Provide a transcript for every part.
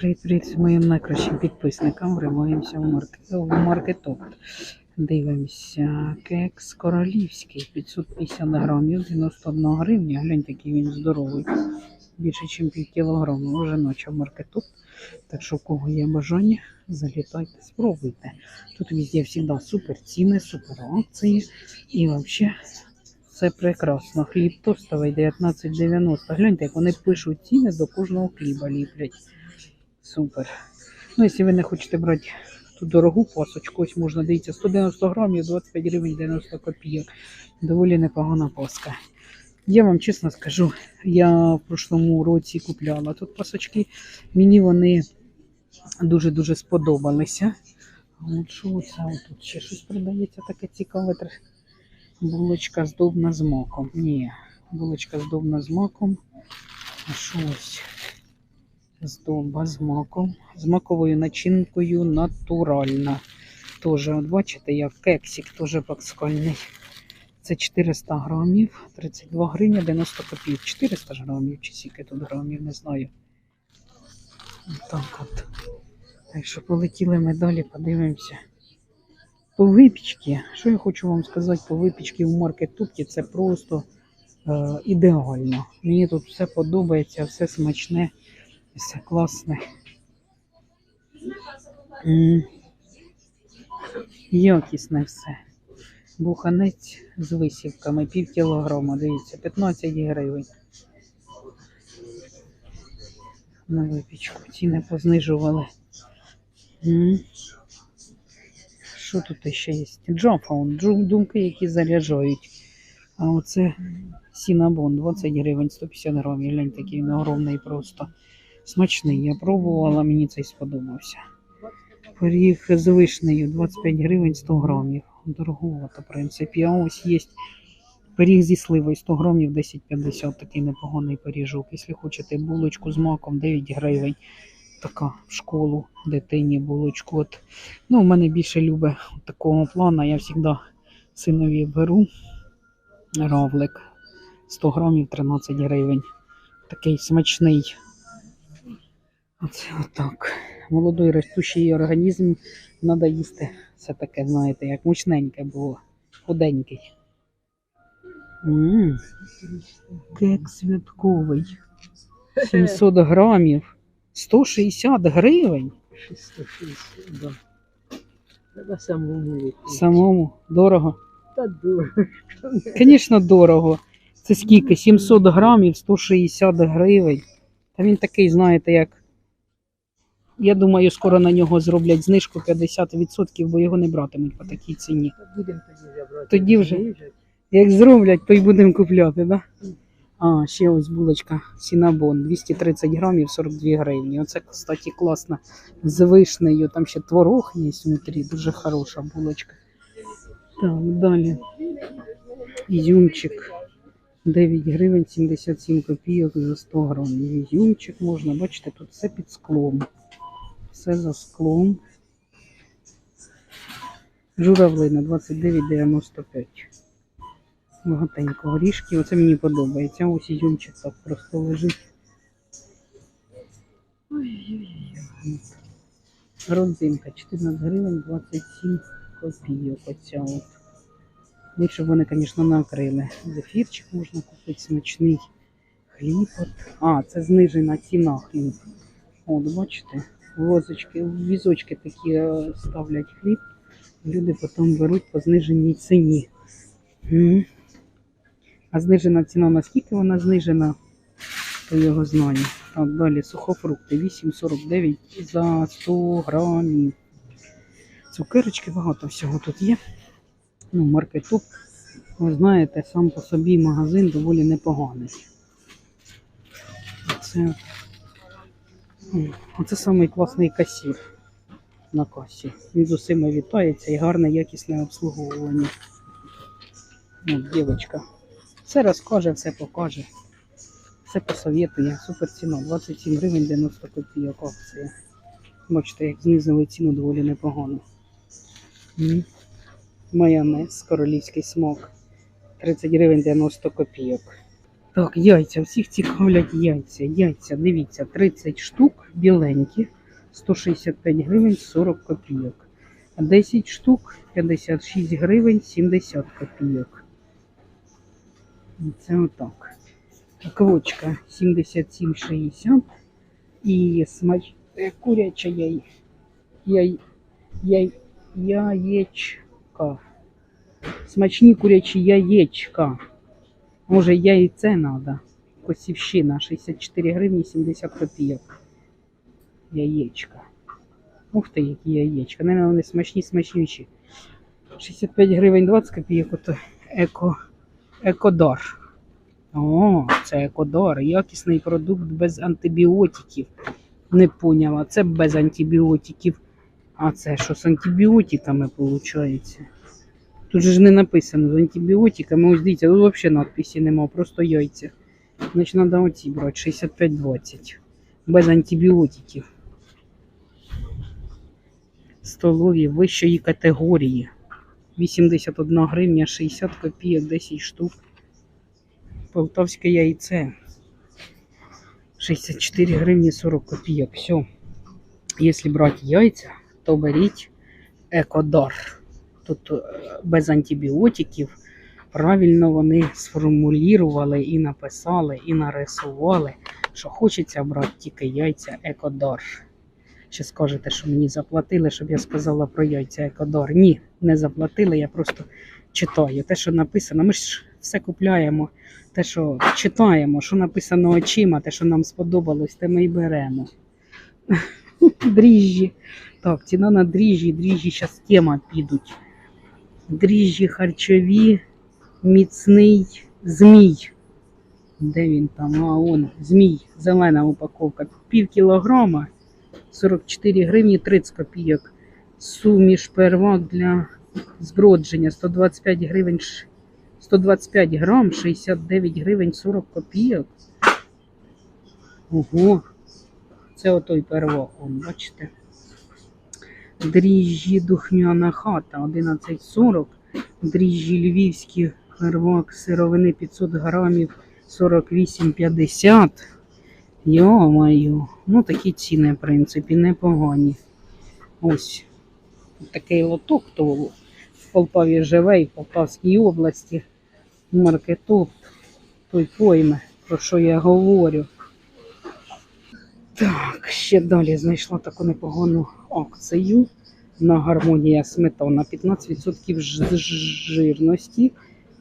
Привіт-привіт моїм найкращим підписникам. Вриваємося в маркет, в маркетоп. Дивимося. Кекс королівський 550 грамів, 91 гривня. Гляньте, який він здоровий. Більше, ніж пів кілограму. Вже ночі в маркетоп. Так що, у кого є бажання, залітайте, спробуйте. Тут везде завжди супер ціни, супер акції. І взагалі це прекрасно. Хліб тостовий 19,90. Гляньте, як вони пишуть ціни до кожного хліба ліплять. Супер. Ну, якщо ви не хочете брати ту дорогу пасочку, ось можна, дивіться, 190 грамів, 25 гривень 90 копійок. Доволі непогана паска. Я вам чесно скажу, я в прошлому році купляла тут пасочки. Мені вони дуже-дуже сподобалися. От що це тут ще щось продається таке цікаве. Булочка здобна з маком. Ні, булочка здобна з маком. А що ось? Здоба з маком. З маковою начинкою натуральна. Тоже, от бачите, як кексик, теж паскальний. Це 400 грамів, 32 гривні 90 копійок. 400 ж грамів чи скільки тут грамів, не знаю. Так от. Так що полетіли ми далі, подивимося. По випічці, що я хочу вам сказати, по випічці в маркетупці це просто е, ідеально. Мені тут все подобається, все смачне, все класне. Якісне все. Буханець з висівками, пів кілограма, дивіться, 15 гривень. На випічку ціни познижували. Що тут ще є? Джафаун, джу- думки, які заряджають. А оце сінабон, 20 гривень, 150 грамів. Глянь, такий він огромний просто. Смачний. Я пробувала, мені цей сподобався. Пиріг з вишнею 25 гривень 100 грамів. Дороговато, в принципі. А ось є пиріг зі сливою 100 грамів 10,50. Такий непоганий пиріжок. Якщо хочете булочку з маком 9 гривень. Така в школу дитині булочку. От. Ну, у мене більше любить такого плану. Я завжди синові беру равлик 100 грамів 13 гривень. Такий смачний. Оце отак. Молодий ростущий організм треба їсти. Все таке, знаєте, як мучненьке було. Худенький. М, Кек святковий. 700 грамів. 160 гривень. 660, да. Треба самому випити. Самому дорого. Та дорого. Звісно, дорого. Це скільки? 700 грамів, 160 гривень. Та він такий, знаєте, як. Я думаю, скоро на нього зроблять знижку 50%, бо його не братимуть по такій ціні. Будемо тоді вже брати. Тоді вже. Як зроблять, то й будемо купляти, да? А, ще ось булочка Сінабон, 230 грамів, 42 гривні. Оце, кстати, класно. З вишнею, там ще творог є внутрі, дуже хороша булочка. Так, далі. Ізюмчик. 9 гривень 77 копійок за 100 грамів. Ізюмчик можна, бачите, тут все під склом. Все за склом. Журавлина 29,95. Багатенько горішки. Оце мені подобається. Ось ізюмчик так просто лежить. Ой-ой-ой. Родзинка 14 гривень 27 копійок. Оця от. Лучше б вони, звісно, накрили. Зефірчик можна купити смачний. Хліб. От. А, це знижена ціна хліб. От, бачите, возочки, візочки такі е, ставлять хліб. Люди потім беруть по зниженій ціні. А знижена ціна, наскільки вона знижена, то його знає. Так, далі сухофрукти 8,49 за 100 грамів. Цукерочки багато всього тут є. Ну, маркетоп, ви знаєте, сам по собі магазин доволі непоганий. Це, оце самий класний касір на касі. Він з усіма вітається і гарне якісне обслуговування. От, дівчинка. Все розкаже, все покаже. Все посоветує. Супер ціна. 27 гривень 90 копійок акція. Бачите, як знизили ціну доволі непогано. Майонез, королівський смак. 30 гривень 90 копійок. Так, яйця. Всіх цікавлять яйця. Яйця, дивіться, 30 штук. біленькі 165 гривень 40 копійок. 10 штук 56 гривень 70 копійок. Це отак. Квочка 77,60 і смач... е, куряча яй... Яй... Яй... яєчка. Смачні курячі яєчка. Може, яйце треба. Косівщина 64 гривні 70 копійок. Яєчка. Ух ти, які яєчка. Наверное, вони смачні, смачніші. 65 гривень 20 копійок, ото еко, екодар. О, це екодар. Якісний продукт без антибіотиків. Не поняла. Це без антибіотиків. А це що з антибіотиками виходить? Тут же ж не написано з антибіотиками. Ось дивіться, тут взагалі надписі нема, просто яйця. Значить, треба оці брати 65-20. Без антибіотиків. Столові вищої категорії. 81 гривня 60 копійок, 10 штук. Полтавське яйце. 64 гривні 40 копійок. Все. Якщо брати яйця, то беріть екодар. Тут е, без антибіотиків. Правильно вони сформулювали і написали, і нарисували, що хочеться брати тільки яйця екодар. Ще скажете, що мені заплатили, щоб я сказала про яйця екодар. Ні, не заплатили, я просто читаю. Те, що написано, ми ж все купляємо, те, що читаємо, що написано очима, те, що нам сподобалось, те ми й беремо. Дріжджі. Так, ціна на дріжджі, дріжджі зараз тема підуть. Дріжджі харчові, міцний змій. Де він там? А, он, змій, зелена упаковка. Пів кілограма, 44 гривні 30 копійок. Суміш первак для збродження 125 гривень, 125 грам, 69 гривень 40 копійок. Ого, це отой первак, он, бачите. Дріжджі духмяна хата 11,40. Дріжджі львівські первак сировини 500 грамів 48,50. Йо-моє, ну такі ціни, в принципі, непогані. Ось такий лоток, хто в Полтаві живе і в Полтавській області. Маркетопт, той пойме, про що я говорю. Так, ще далі знайшла таку непогану акцію на гармонія сметана 15% жирності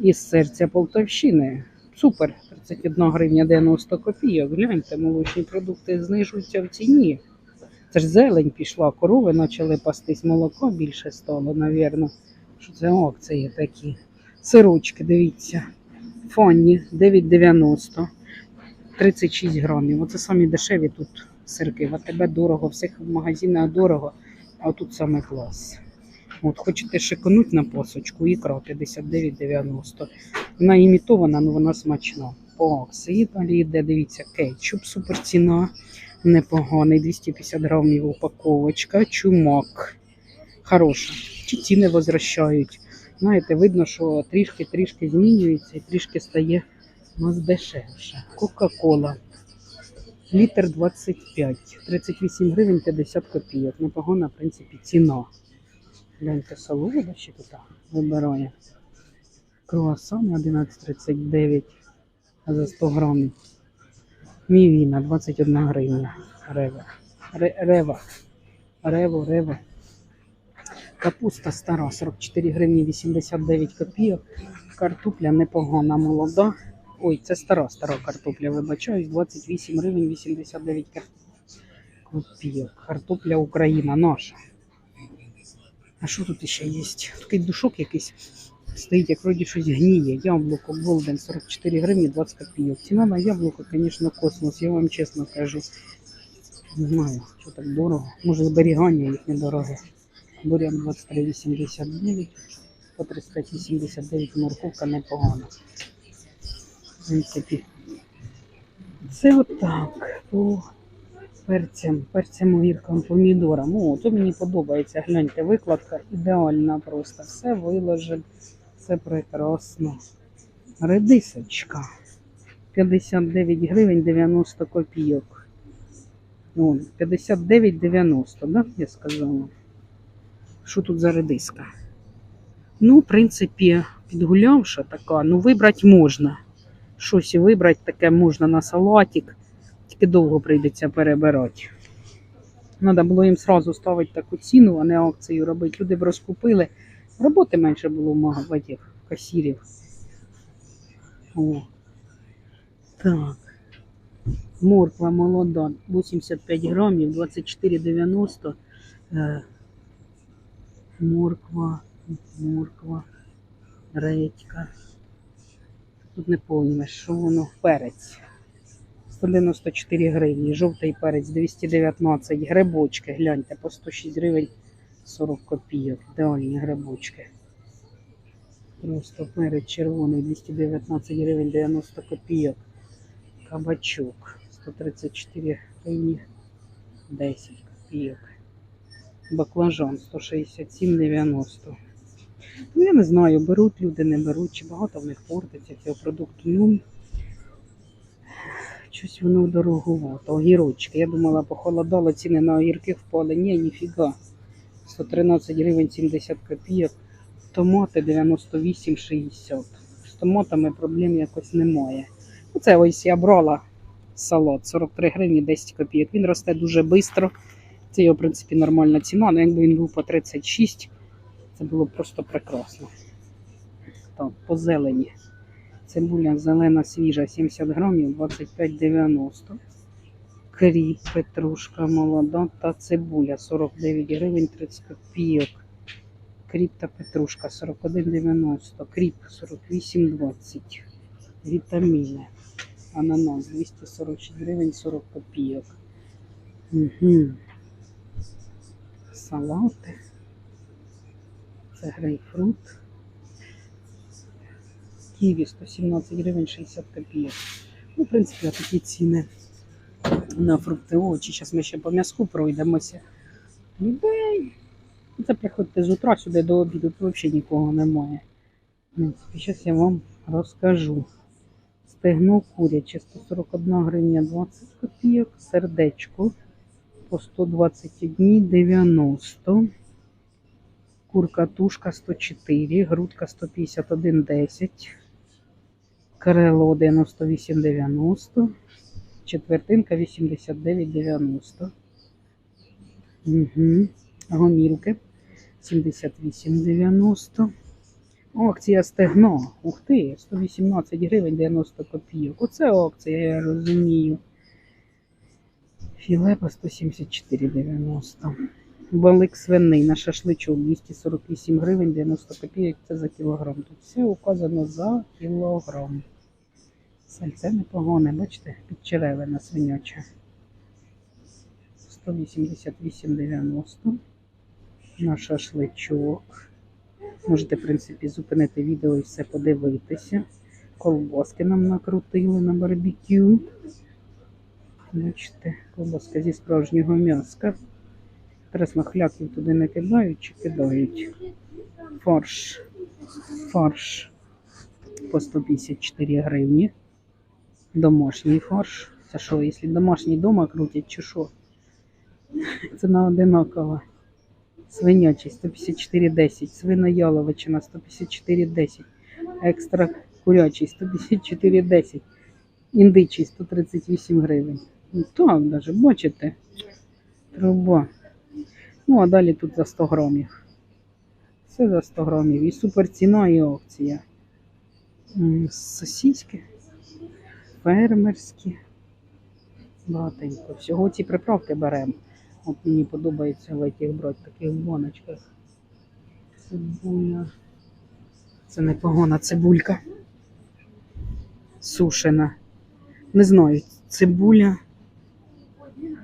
із серця Полтавщини. Супер, 31 гривня 90 копійок. Гляньте, молочні продукти знижуються в ціні. Це ж зелень пішла, корови почали пастись, молоко більше стало, навірно. Що це акції такі? Сирочки, дивіться. Фанні 9,90. 36 грамів. Оце самі дешеві тут сирки. В АТБ дорого, в всіх магазинах дорого, а тут саме клас. От, хочете шикануть на посочку, ікра 59,90. Вона імітована, але вона смачна. По акції далі йде, дивіться, кетчуп, супер ціна, непоганий, 250 грамів упаковочка, чумак. Хороша. Чи ціни возвращають. Знаєте, видно, що трішки-трішки змінюється і трішки стає у нас дешевше. Кока-кола. Літр 25, 38 гривень 50 копійок. Непогана, в принципі, ціна. Гляньте, солода ще тут вибирає. Круасани 11,39 за 100 грамів. Мівіна 21 гривня. Рева. Ре- Рева. Рево, рево. Капуста стара 44 гривні 89 копійок. Картопля непогана, молода. Ой, це стара, стара картопля, вибачаюсь, 28 гривень 89 кар- копійок. Картопля Україна наша. А що тут ще є? Такий душок якийсь стоїть, як вроді щось гніє. Яблуко Голден 44 гривні 20 копійок. Ціна на яблуко, звісно, космос, я вам чесно кажу. Не знаю, що так дорого. Може, зберігання їх недороге. Буряк 23,89, по 35,89 морковка непогана. Принципі, це отак. По перцям, перцям, огіркам, помідорам. О, то мені подобається. Гляньте, викладка ідеальна просто. Все виложено, все прекрасно. Редисочка. 59 гривень 90 копійок. О, 59,90, да, я сказала. Що тут за редиска? Ну, в принципі, підгулявша така, ну вибрати можна. Щось вибрати таке можна на салатик, тільки довго прийдеться перебирати. Треба було їм сразу ставити таку ціну, а не акцію робити. Люди б розкупили. Роботи менше було в магазинів, касірів. О. Так. Морква молода, 85 грамів, 24,90. Е, морква, морква, редька. Тут не поймеш, що воно перець. 194 гривні, жовтий перець 219, грибочки, гляньте, по 106 гривень 40 копійок, ідеальні грибочки. Просто перець червоний 219 гривень 90 копійок. Кабачок 134 гривні 10 копійок. Баклажан 167,90. Ну, я не знаю, беруть люди, не беруть, чи багато в них портиться цього продукту. Ну, щось воно дороговато. Огірочки. Я думала, похолодало, ціни на огірки впали. Ні, ніфіга. 113 гривень 70 копійок. Томати 98,60. З томатами проблем якось немає. Оце ось я брала салат 43 гривні 10 копійок. Він росте дуже швидко. Це його, в принципі, нормальна ціна. Але якби він був по 36, це було просто прекрасно. Так, по зелені. Цибуля зелена свіжа 70 грамів 25,90. Кріп, петрушка молода та цибуля 49 гривень 30 копійок. Кріп та петрушка 41,90. Кріп 48,20. Вітаміни. Ананас 246 гривень 40 копійок. Угу. Салати. Це грейпфрут. Ківі 117 гривень 60 копійок. Ну, в принципі, такі ціни на фрукти, овочі. Зараз ми ще по м'язку пройдемося. Людей. Це приходьте з утра сюди до обіду, тут взагалі нікого немає. Зараз я вам розкажу. Стегно куряче 141 гривня 20 копійок, сердечко по 121,90. Курка тушка 104, грудка 151,10. Крило 98,90. Четвертинка 89,90. Угу. Гомілки 78,90. Акція стегно. Ух ти, 118 гривень 90 копійок. Оце акція, я розумію. Філе по 174,90. Балик свиний на шашличок 248 гривень 90 копійок. Це за кілограм. Тут все указано за кілограм. Сальце непогане, бачите, підчеревина свиняча. 188,90 на шашличок. Можете, в принципі, зупинити відео і все подивитися. Колбаски нам накрутили на барбекю. Бачите, колбаска зі справжнього м'яска. Інтересно, хляків туди не кидають чи кидають. Фарш. Фарш по 154 гривні. Домашній фарш. Це що, якщо домашній дома крутять, чи що? На одинаково. Свинячий 154,10, свина яловичина 154,10, екстра курячий 154,10, індичий 138 гривень. Ну так, навіть, бачите, труба. Ну, а далі тут за 100 грамів. Все за 100 грамів. І супер ціна, і акція. М, Сосиски, фермерські. Багатенько. Всього ці приправки беремо. От мені подобається в этих брати таких баночках. Цибуля. Це непогана цибулька. Сушена. Не знаю, цибуля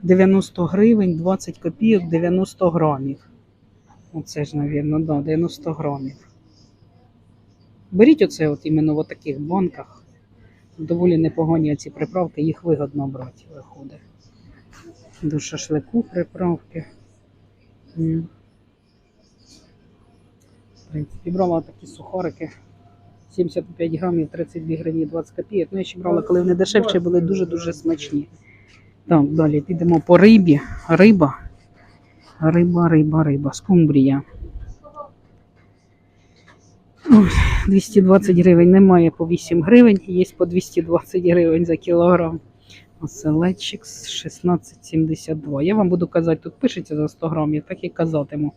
90 гривень, 20 копійок, 90 грамів. Оце ж, мабуть, да, 90 грамів. Беріть оце от іменно в таких банках. Доволі непогані ці приправки, їх вигодно брати, виходить до шашлику приправки. В принципі, брала такі сухарики. 75 грамів, 32 гривні 20 копійок. Ну, я ще брала, коли вони дешевші були дуже-дуже смачні. Так, далі підемо по рибі. Риба. Риба, риба, риба. Скумбрія. Ой, 220 гривень. Немає по 8 гривень, є по 220 гривень за кілограм. Оселедчик 16,72. Я вам буду казати, тут пишеться за 100 грам, я так і казатиму.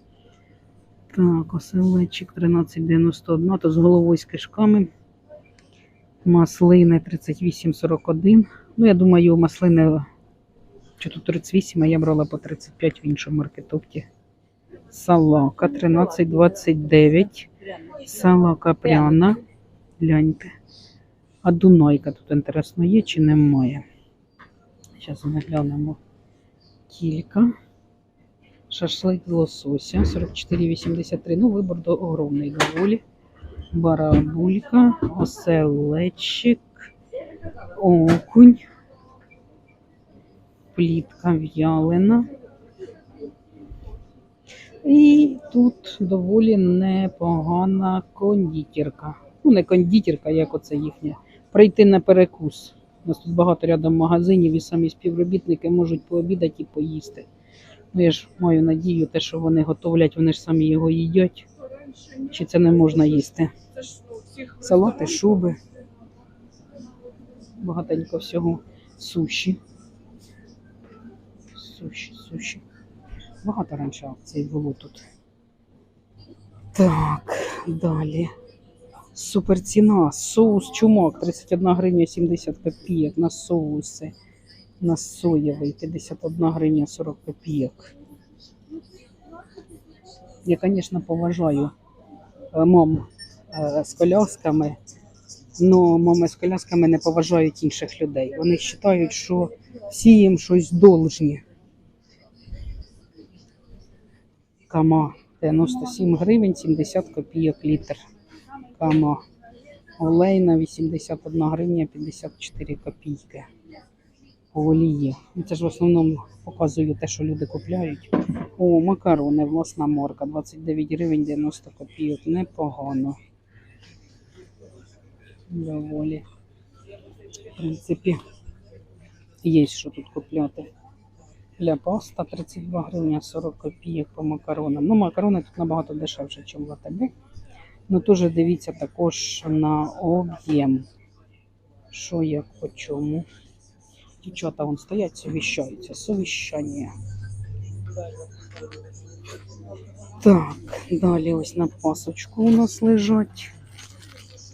Так, оселедчик 13,91, то з головою з кишками. Маслини 38,41. Ну, я думаю, маслини чи тут 38, а я брала по 35 в іншому маркетопті. Салака 13,29. Салака пряна. Гляньте. А Дунайка тут інтересно є чи немає? Зараз ми глянемо. Кілька. Шашлик лосося 44,83. Ну, вибор до огромний доволі. Барабулька, оселечик, окунь, плітка в'ялена. І тут доволі непогана кондитерка. Ну, не кондитерка, як оце їхня. Прийти на перекус. У нас тут багато рядом магазинів і самі співробітники можуть пообідати і поїсти. Ну, я ж маю надію, те, що вони готовлять, вони ж самі його їдять. Чи це не можна їсти? Салати, шуби. Багатенько всього. Суші. Суші, суші. Багато раніше акцій було тут. Так, далі. Суперціна. Соус чумак 31 гривня 70 копійок на соуси. На соєвий 51 гривня 40 копійок. Я, звісно, поважаю е, мам е, з колясками, але мами з колясками не поважають інших людей. Вони вважають, що всі їм щось должні. Кама 97 гривень 70 копійок літр. Кама олейна 81 гривня 54 копійки. Олії. Ну, Це ж в основному показую те, що люди купляють. О, макарони, власна морка, 29 гривень 90 копійок. Непогано. Доволі. В принципі, є що тут купляти. Для паста 32 гривня 40 копійок по макаронам. Ну, макарони тут набагато дешевше, ніж в АТБ. Ну, теж дивіться також на об'єм. Що як по чому. Дівчата вон стоять, совіщаються. Совіщання. Так, далі ось на пасочку у нас лежать.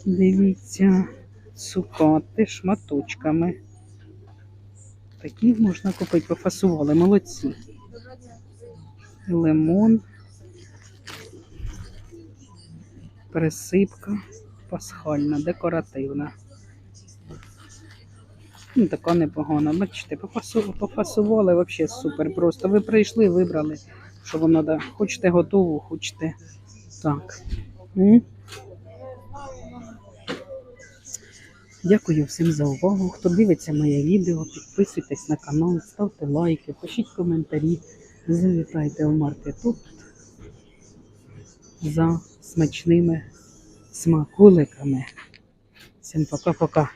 Дивіться, цукати шматочками. Такі можна купити, пофасували, молодці. Лимон. Присипка пасхальна, декоративна. Ну, така непогана. Бачите, пофасували взагалі супер. Просто ви прийшли, вибрали, що вам треба. Хочете готову, хочете так. Дякую всім за увагу. Хто дивиться моє відео, підписуйтесь на канал, ставте лайки, пишіть коментарі, завітайте в маркету за смачними смаколиками. Всім пока-пока.